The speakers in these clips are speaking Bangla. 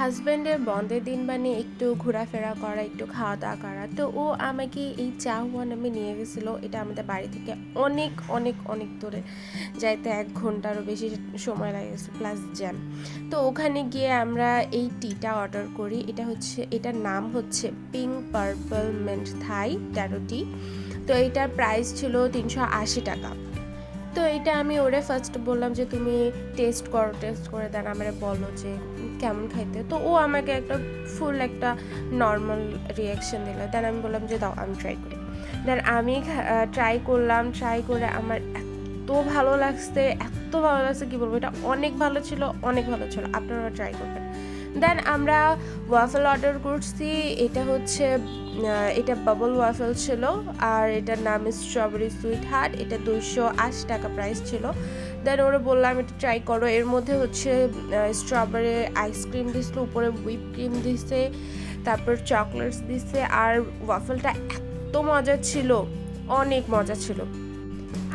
হাজব্যান্ডের বন্ধের দিন মানে একটু ঘোরাফেরা করা, একটু খাওয়া দাওয়া করা। তো ও আমাকে এই চাহুয়া নামে নিয়ে গেছিল। এটা আমাদের বাড়ি থেকে অনেক অনেক অনেক দূরে। যাইতে এক ঘন্টারও বেশি সময় লাগে প্লাস জ্যাম তো ওখানে গিয়ে আমরা এই টিটা অর্ডার করি। এটা হচ্ছে, এটার নাম হচ্ছে pink purple mint Thai taro tea তো এটার প্রাইস ছিল তিনশো আশি টাকা। তো এটা আমি ওরে ফার্স্ট বললাম যে, তুমি টেস্ট করো টেস্ট করে দেন, আমারে বলো যে, কেমন খাইতে? তো ও আমাকে একটা ফুল একটা নর্মাল রিয়াকশন দিল। দেন আমি বললাম যে, দাও, আমি ট্রাই করি। দেন আমি ট্রাই করলাম ট্রাই করে আমার এত ভালো লাগছে, এত ভালো লাগছে, কি বলব? এটা অনেক ভালো ছিল, অনেক ভালো ছিল। আপনারা ট্রাই করবেন। দেন আমরা ওয়াফেল অর্ডার করছি। এটা হচ্ছে এটা বাবল ওয়াফেল ছিল, আর এটার নাম স্ট্রবেরি সুইট হার্ট এটা দুইশো আশি টাকা প্রাইস ছিল। দেন ওরা বললাম এটা ট্রাই করো। এর মধ্যে হচ্ছে স্ট্রবেরি আইসক্রিম দিছিল উপরে হুইপ ক্রিম দিছে, তারপর চকলেটস দিছে, আর ওয়াফেলটা এত মজা ছিল, অনেক মজা ছিল।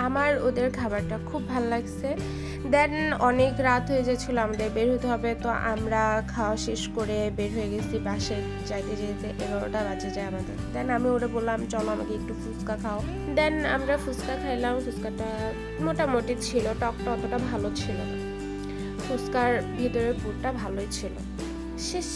আমার ওদের খাবারটা খুব ভালো লাগছে। দেন অনেক রাত হয়ে যাচ্ছিল আমাদের বের হতে হবে, তো আমরা খাওয়া শেষ করে বের হয়ে গেছি বাসে যাইতে যেতে এগারোটা বাজে যায় আমাদের। দেন আমি ওরা বললাম, চলো আমাকে একটু ফুচকা খাও। দেন আমরা ফুচকা খাইলাম, ফুচকাটা মোটামুটি ছিল, টকটা অতটা ভালো ছিল না। ফুচকার ভিতরের পুরটা ভালোই ছিল। শেষ।